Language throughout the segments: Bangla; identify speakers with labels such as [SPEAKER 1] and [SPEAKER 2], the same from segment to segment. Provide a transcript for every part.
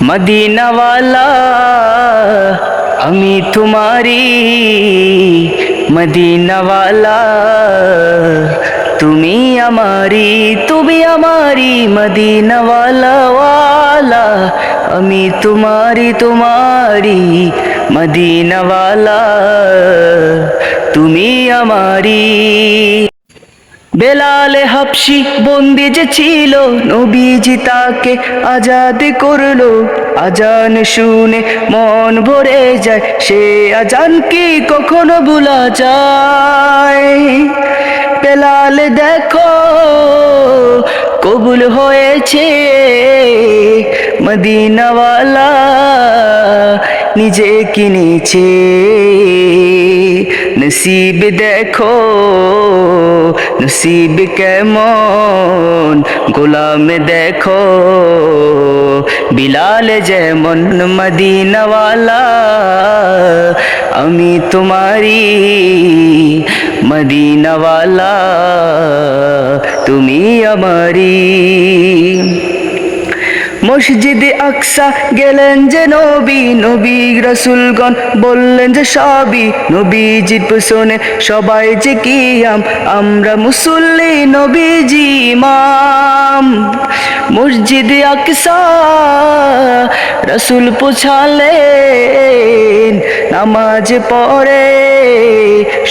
[SPEAKER 1] মদিনাওয়ালা আমি তোমারি মদিনাওয়ালা তুমি আমারি তুমি আমারি মদিনাওয়ালা আমি তোমারি তোমারি মদিনাওয়ালা তুমি আমারি বেলালে হাবশি বন্দি যে ছিল, নবীজি তাকে আজাদ করল। আজান শুনে মন ভরে যায়, সে আজান কি কখনো ভুলা যায়? বেলাল দেখো, কবুল হয়েছে মদিনাওয়ালা নিজে কিনেছে। নসিব দেখো নসিব কেমন? গোলাম দেখো বিলাল যেমন মদিনাওয়ালা আমি তোমারি মদিনাওয়ালা তুমি আমারি মসজিদে আকসা গেলেন যে নবী নবী রসুলগণ বললেন যে সবই নবীজির পেছনে, সবাই যে কিয়াম আমরা মুসল্লি নবীজি ইমাম। মসজিদে আকসা রসুল পুছালেন, নামাজ পড়ে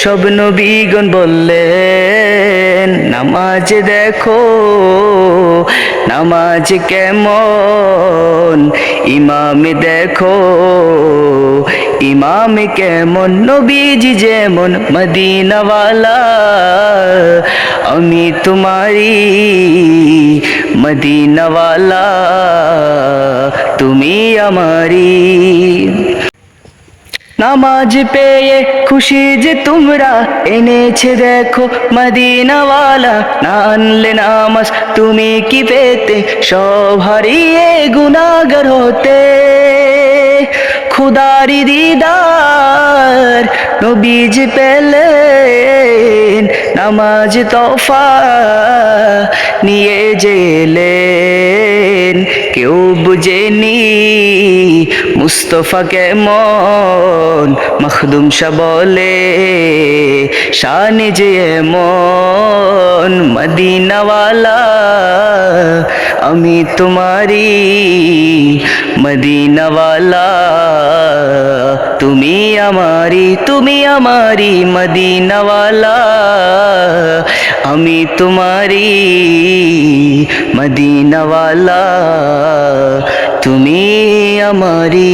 [SPEAKER 1] সব নবীগণ বললেন, নামাজ দেখো নামাজ কেমন? ইমাম দেখো ইমাম কেমন? নবীজি যেমন মদিনাওয়ালা আমি তোমারি মদিনাওয়ালা তুমি আমারি নামাজ পেয়ে খুশি যে তোমরা এনেছে দেখো মদিনাওয়ালা। না আনলে নামাজ তুমি কি পেতে? সব হারিয়ে গুনাগার হতে। খুদারি দিদার নবীজ পেলেন নামাজ তোফা নিয়ে জেলেন। কেউ বুঝেনি মুস্তফা কেমন? মখদুম শাহ বলে, শান যে এমন মদিনাওয়ালা, আমি তোমারি মদিনাওয়ালা। তুমি আমারি তুমি আমারি মদিনাওয়ালা। আমি তোমারি মদিনাওয়ালা। তুমি আমারি